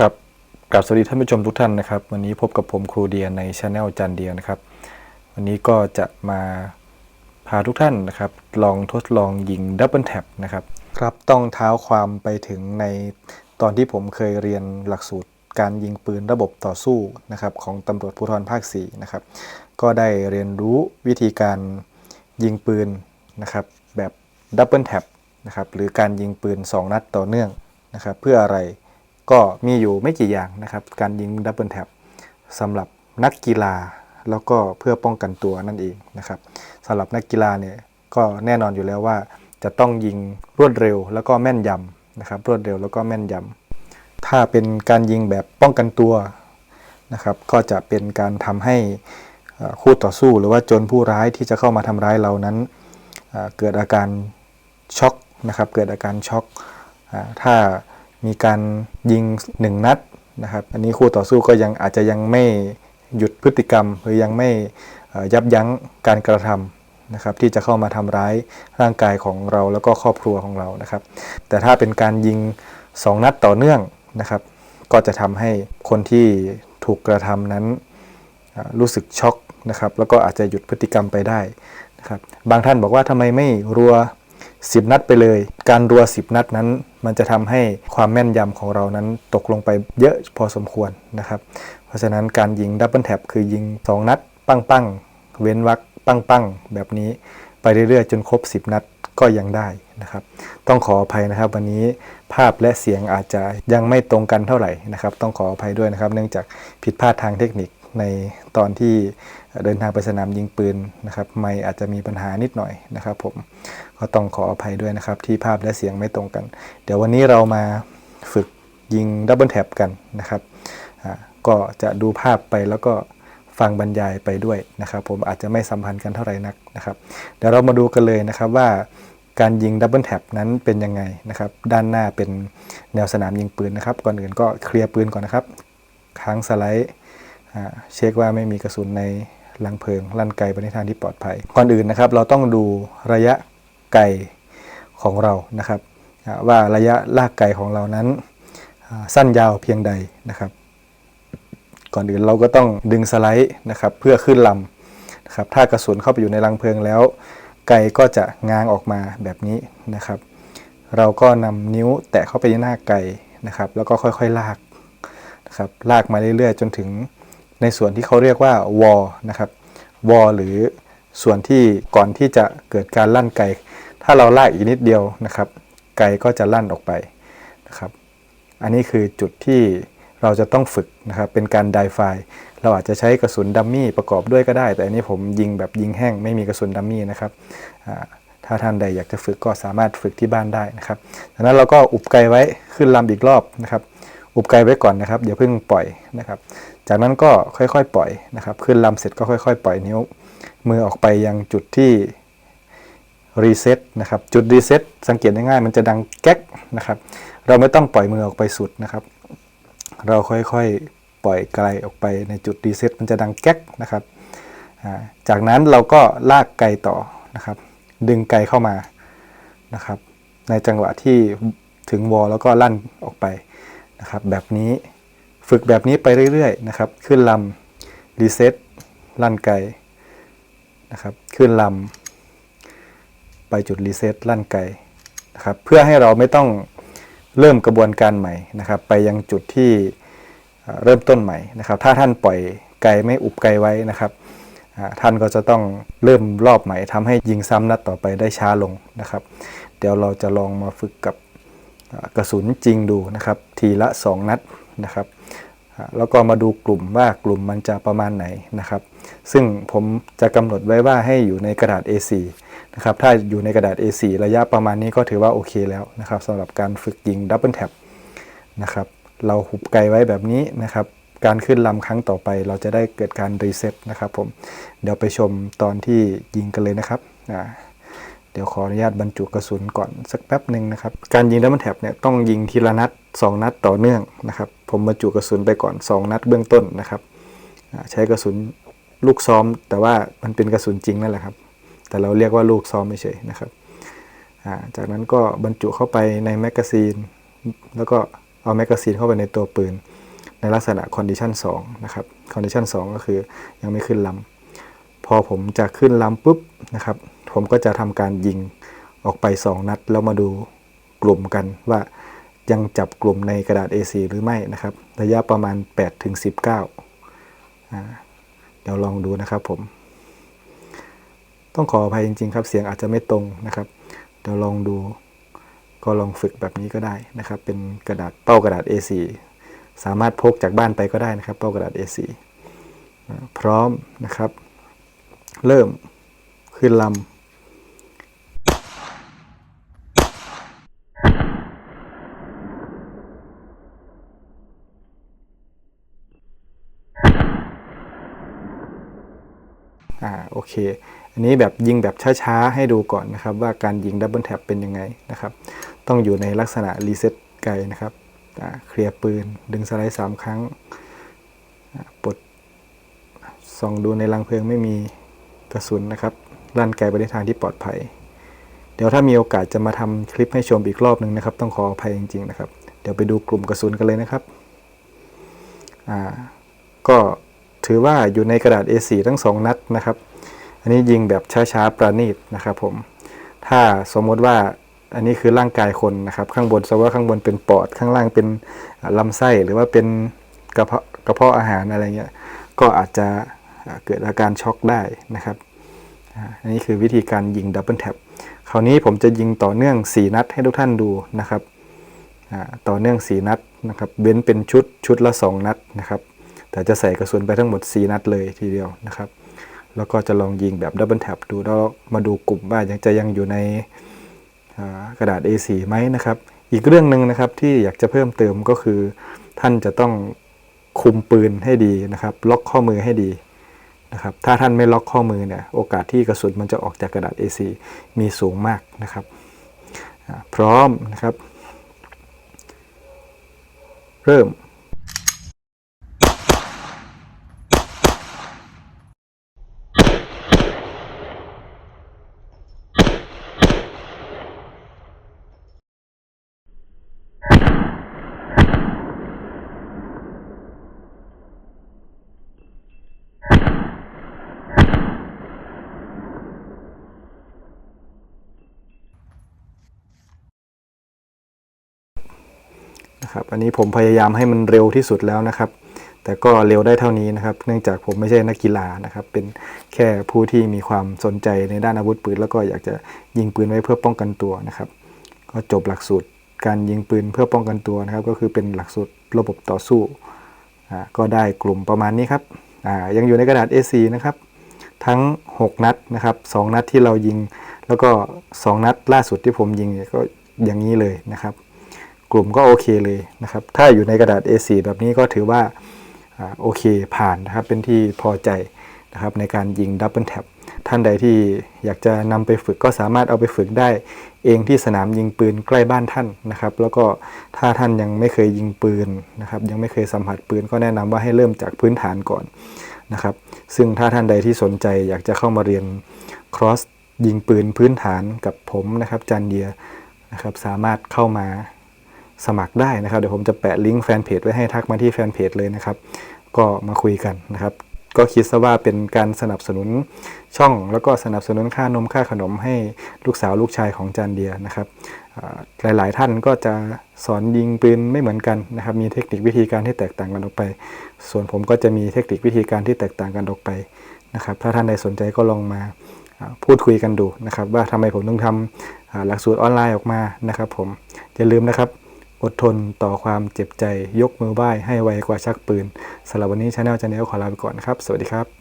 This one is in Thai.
ครับกราบสวัสดีท่านผู้ชมทุกท่านนะครับ วันนี้พบกับผมครูเดียในช anel จันเดียนะครับ วันนี้ก็จะมาพาทุกท่านนะครับ ลองทดลองยิงดับเบิลแท็บนะครับ ครับต้องเท้าความไปถึงในตอนที่ผมเคยเรียนหลักสูตรการยิงปืนระบบต่อสู้นะครับของตำรวจภูธรภาค4นะครับ ก็ได้เรียนรู้วิธีการยิงปืนนะครับ แบบดับเบิลแท็บนะครับหรือการยิงปืน 2 นัดต่อเนื่องนะครับ เพื่ออะไร ก็มีอยู่ไม่กี่อย่างนะครับ การยิงดับเบิลแท็บสำหรับนักกีฬาแล้วก็เพื่อป้องกันตัวนั่นเองนะครับสำหรับนักกีฬาเนี่ยก็แน่นอนอยู่แล้วว่าจะต้องยิงรวดเร็วแล้วก็แม่นยำนะครับ รวดเร็วแล้วก็แม่นยำถ้าเป็นการยิงแบบป้องกันตัวนะครับก็จะเป็นการทำให้คู่ต่อสู้หรือว่าโจรผู้ร้ายที่จะเข้ามาทำร้ายเรานั้นเกิดอาการช็อกนะครับเกิดอาการช็อกถ้า มีการยิงหนึ่งนัดนะครับ อันนี้คู่ต่อสู้ก็ยังอาจจะยังไม่หยุดพฤติกรรม หรือยังไม่ยับยั้งการกระทำนะครับ ที่จะเข้ามาทำร้ายร่างกายของเราแล้วก็ครอบครัวของเรานะครับ แต่ถ้าเป็นการยิง 2 นัดต่อเนื่องนะครับ ก็จะทำให้คนที่ถูกกระทำนั้นรู้สึกช็อกนะครับ แล้วก็อาจจะหยุดพฤติกรรมไปได้นะครับ บางท่านบอกว่าทำไมไม่รัว 10 นัดไปเลย การรัว 10 นัดนั้น มันจะทำให้ความแม่นยำของเรานั้นตกลงไปเยอะพอสมควรนะครับ เพราะฉะนั้นการยิงดับเบิลแท็บคือยิง 2 นัด ปั้งปั้งเว้นวักปั้งปั้งแบบนี้ไปเรื่อยๆ จนครบ 10 นัดก็ยังได้นะครับ ต้องขออภัยนะครับ วันนี้ภาพและเสียงอาจจะยังไม่ตรงกันเท่าไหร่นะครับ ต้องขออภัยด้วยนะครับ เนื่องจากผิดพลาดทางเทคนิค ในตอนที่เดินทางไปสนามยิงปืนนะครับไม่อาจจะมีปัญหานิดหน่อยนะครับผมก็ต้องขออภัยด้วยนะครับที่ภาพและเสียงไม่ตรงกัน เดี๋ยววันนี้เรามาฝึกยิงดับเบิลแท็บกันนะครับก็จะดูภาพไปแล้วก็ฟังบรรยายไปด้วยนะครับ ผมอาจจะไม่สัมพันธ์กันเท่าไหร่นักนะครับเดี๋ยวเรามาดูกันเลยนะครับว่าการยิงดับเบิลแท็บนั้นเป็นยังไงนะครับ ด้านหน้าเป็นแนวสนามยิงปืนนะครับ ก่อนอื่นก็เคลียร์ปืนก่อนนะครับค้างสไลด์ เช็คว่าไม่มีกระสุนในลังเพลิง ลั่นไกลไปในทางที่ปลอดภัย ก่อนอื่นนะครับ เราต้องดูระยะไกลของเรานะครับ ว่าระยะลากไกลของเรานั้นสั้นยาวเพียงใดนะครับ ก่อนอื่นเราก็ต้องดึงสไลด์นะครับ เพื่อขึ้นลำนะครับ ถ้ากระสุนเข้าไปอยู่ในรังเพลิงแล้ว ไกก็จะง้างออกมาแบบนี้นะครับ เราก็นำนิ้วแตะเข้าไปในหน้าไก่นะครับ แล้วก็ค่อยๆลากนะครับ ลากมาเรื่อยๆ จนถึง ในส่วนที่เขาเรียกว่าวอนะครับวอหรือส่วนที่ก่อนที่จะเกิดการลั่นไกถ้าเราลากอีกนิดเดียวนะครับ ไกก็จะลั่นออกไปนะครับ อันนี้คือจุดที่เราจะต้องฝึกนะครับเป็นการไดไฟเราอาจจะใช้กระสุนดัมมี่ประกอบด้วยก็ได้ แต่อันนี้ผมยิงแบบยิงแห้งไม่มีกระสุนดัมมี่นะครับถ้าท่านใดอยากจะฝึกก็สามารถฝึกที่บ้านได้นะครับดังนั้นเราก็อุบไกไว้ขึ้นลำอีกรอบนะครับ อุบไกไว้ก่อนนะครับอย่าเพิ่งปล่อยนะครับ จากนั้นก็ค่อยๆ ปล่อยนะครับ ขึ้นลำเสร็จก็ค่อย ๆ ปล่อยนิ้วมือออกไปยังจุดที่รีเซ็ตนะครับ จุดรีเซ็ตสังเกตง่ายๆมันจะดังแก๊กนะครับ เราไม่ต้องปล่อยมือออกไปสุดนะครับ เราค่อยๆปล่อยไกลออกไปในจุดรีเซ็ตมันจะดังแก๊กนะครับจากนั้นเราก็ลากไกลต่อนะครับ ดึงไกลเข้ามานะครับ ในจังหวะที่ถึงวอลแล้วก็ลั่นออกไป นะครับแบบนี้ฝึกแบบนี้ไปเรื่อยๆนะครับ ขึ้นลำรีเซ็ตลั่นไกนะครับ ขึ้นลำไปจุดรีเซ็ตลั่นไกนะครับเพื่อให้เราไม่ต้องเริ่มกระบวนการใหม่นะครับ ไปยังจุดที่เริ่มต้นใหม่นะครับ ถ้าท่านปล่อยไกลไม่อุบไกลไว้นะครับ ท่านก็จะต้องเริ่มรอบใหม่ทำให้ยิงซ้ำนัดต่อไปได้ช้าลงนะครับ เดี๋ยวเราจะลองมาฝึกกับ กระสุนจริงดูนะครับ ทีละ 2 นัดนะครับแล้วก็มาดูกลุ่มว่ากลุ่มมันจะประมาณไหนนะครับ ซึ่งผมจะกำหนดไว้ว่าให้อยู่ในกระดาษ A4 นะครับถ้าอยู่ในกระดาษ A4 ระยะประมาณนี้ก็ถือว่าโอเคแล้วนะครับสำหรับการฝึกยิงดับเบิลแท็บนะครับเราหุบไกลไว้แบบนี้นะครับ การขึ้นลำครั้งต่อไป เราจะได้เกิดการรีเซ็ตนะครับผมเดี๋ยวไปชมตอนที่ยิงกันเลยนะครับอ่า ดี๋ยวขออนุญาตบรรจุกระสุนก่อนสักแป๊บหนึ่งนะครับ การยิงดับเบิลแท็บเนี่ยต้องยิงทีละนัด 2 นัดต่อเนื่องนะครับ ผมบรรจุกระสุนไปก่อน 2 นัดเบื้องต้นนะครับ ใช้กระสุนลูกซ้อม แต่ว่ามันเป็นกระสุนจริงนั่นแหละครับ แต่เราเรียกว่าลูกซ้อมไม่เฉยๆนะครับ จากนั้นก็บรรจุเข้าไปในแมกกาซีน แล้วก็เอาแมกกาซีนเข้าไปในตัวปืน ในลักษณะคอนดิชัน2นะครับคอนดิชัน2ก็คือยังไม่ขึ้นลำพอผมจะขึ้นลำปุ๊บนะครับ ผมก็จะทำการยิงออกไป 2 นัด แล้วมาดูกลุ่มกันว่ายังจับกลุ่มในกระดาษ A4 หรือไม่นะครับ ระยะประมาณ 8 ถึง 19อ่าเดี๋ยวลองดูนะครับผม ต้องขออภัยจริง ๆ ครับ เสียงอาจจะไม่ตรงนะครับ เดี๋ยวลองดู ก็ลองฝึกแบบนี้ก็ได้นะครับ เป็นกระดาษเป้ากระดาษ A4 สามารถพกจากบ้านไปก็ได้นะครับ เป้ากระดาษ A4 อ่าพร้อมนะครับ เริ่มขึ้นลำ อ่าโอเค อันนี้แบบยิงแบบช้าๆ ให้ดูก่อนนะครับ ว่าการยิงดับเบิลแท็บเป็นยังไงนะครับ ต้องอยู่ในลักษณะรีเซ็ตไกลนะครับเคลียร์ปืน ดึงสไลด์สามครั้งปลดส่องดูในรังเพลิงไม่มีกระสุนนะครับลั่นไกลไปในทางที่ปลอดภัย เดี๋ยวถ้ามีโอกาสจะมาทำคลิปให้ชมอีกรอบหนึ่งนะครับ ต้องขออภัยจริงๆนะครับ เดี๋ยวไปดูกลุ่มกระสุนกันเลยนะครับ อ่า ก็ ถือว่าอยู่ในกระดาษ A4 ทั้ง 2 นัดนะครับ อันนี้ยิงแบบช้าๆ ประณีตนะครับผม ถ้าสมมติว่าอันนี้คือร่างกายคนนะครับ ข้างบนสมมติว่าข้างบนเป็นปอด ข้างล่างเป็นลำไส้หรือว่าเป็นกระเพาะกระเพาะอาหารอะไรเงี้ย ก็อาจจะเกิดอาการช็อกได้นะครับ อันนี้คือวิธีการยิงดับเบิลแท็บ คราวนี้ผมจะยิงต่อเนื่อง 4 นัดให้ทุกท่านดูนะครับ ต่อเนื่อง 4 นัดนะครับ เว้นเป็นชุดชุดละ 2 นัดนะครับ แต่จะใส่กระสุนไปทั้งหมด 4 นัดเลยทีเดียวนะครับ แล้วก็จะลองยิงแบบดับเบิลแท็บดูแล้วมาดูกลุ่มว่ายังจะยังอยู่ในกระดาษ A4 ไหมนะครับ อีกเรื่องหนึ่งนะครับที่อยากจะเพิ่มเติมก็คือ ท่านจะต้องคุมปืนให้ดีนะครับ ล็อกข้อมือให้ดีนะครับ ถ้าท่านไม่ล็อกข้อมือเนี่ยโอกาสที่กระสุนมันจะออกจากกระดาษ A4 มีสูงมากนะครับ พร้อมนะครับ เริ่ม นะครับ อันนี้ผมพยายามให้มันเร็วที่สุดแล้วนะครับ แต่ก็เร็วได้เท่านี้นะครับ เนื่องจากผมไม่ใช่นักกีฬานะครับ เป็นแค่ผู้ที่มีความสนใจในด้านอาวุธปืน แล้วก็อยากจะยิงปืนไว้เพื่อป้องกันตัวนะครับ ก็จบหลักสูตรการยิงปืนเพื่อป้องกันตัวนะครับ ก็คือเป็นหลักสูตรระบบต่อสู้อ่าก็ได้กลุ่มประมาณนี้ครับอ่ายังอยู่ในกระดาษ A4 นะครับทั้ง 6 นัดนะครับ2นัดที่เรายิง แล้วก็ 2 นัดล่าสุดที่ผมยิงก็อย่างนี้เลยนะครับ กลุ่มก็โอเคเลยนะครับ ถ้าอยู่ในกระดาษ A4 แบบนี้ก็ถือว่าโอเคผ่านนะครับ เป็นที่พอใจนะครับในการยิงดับเบิลแท็บท่านใดที่อยากจะนำไปฝึกก็สามารถเอาไปฝึกได้ เองที่สนามยิงปืนใกล้บ้านท่านนะครับ แล้วก็ถ้าท่านยังไม่เคยยิงปืนนะครับ ยังไม่เคยสัมผัสปืนก็แนะนำว่าให้เริ่มจากพื้นฐานก่อนนะครับ ซึ่งถ้าท่านใดที่สนใจอยากจะเข้ามาเรียนครอสยิงปืนพื้นฐานกับผมนะครับจันเดียนะครับสามารถเข้ามา สมัครได้นะครับ เดี๋ยวผมจะแปะลิงก์แฟนเพจไว้ให้ทักมาที่แฟนเพจเลยนะครับ ก็มาคุยกันนะครับ ก็คิดซะว่าเป็นการสนับสนุนช่อง แล้วก็สนับสนุนค่านมค่าขนมให้ลูกสาวลูกชายของจานเดียนะครับอ่าหลาย ๆ ท่านก็จะสอนยิงปืนไม่เหมือนกันนะครับ มีเทคนิควิธีการที่แตกต่างกันออกไป ส่วนผมก็จะมีเทคนิควิธีการที่แตกต่างกันออกไปนะครับ ถ้าท่านใดสนใจก็ลองมาพูดคุยกันดูนะครับ ว่าทำไมผมต้องทำอ่าหลักสูตรออนไลน์ออกมานะครับ ผมอย่าลืมนะครับ อดทนต่อความเจ็บใจ ยกมือไหว้ให้ไวกว่าชักปืนสำหรับวันนี้ชาแนลจันเนลขอลาไปก่อนครับ สวัสดีครับ